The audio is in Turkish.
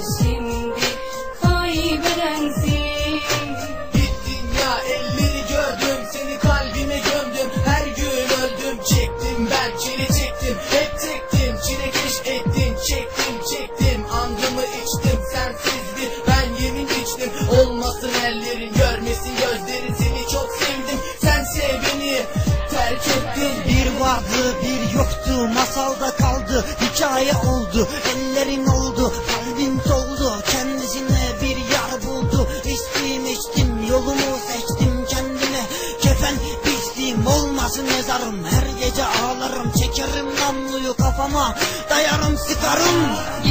şimdi kaybedensin Gittin ya elleri gördüm seni kalbime gömdüm. Her gün öldüm çektim ben çile çektim. Hep çektim çile keş ettim çektim çektim. Andımı içtim sensiz bir ben yemin içtim. Olmasın ellerin görmesin gözlerin seni çok sevdim. Sen sev beni terk ettin. Bir vardı bir yoktu masalda kaldı hikaye oldu. Ellerin Kalmasın mezarım her gece ağlarım Çekerim namluyu kafama dayarım sıkarım.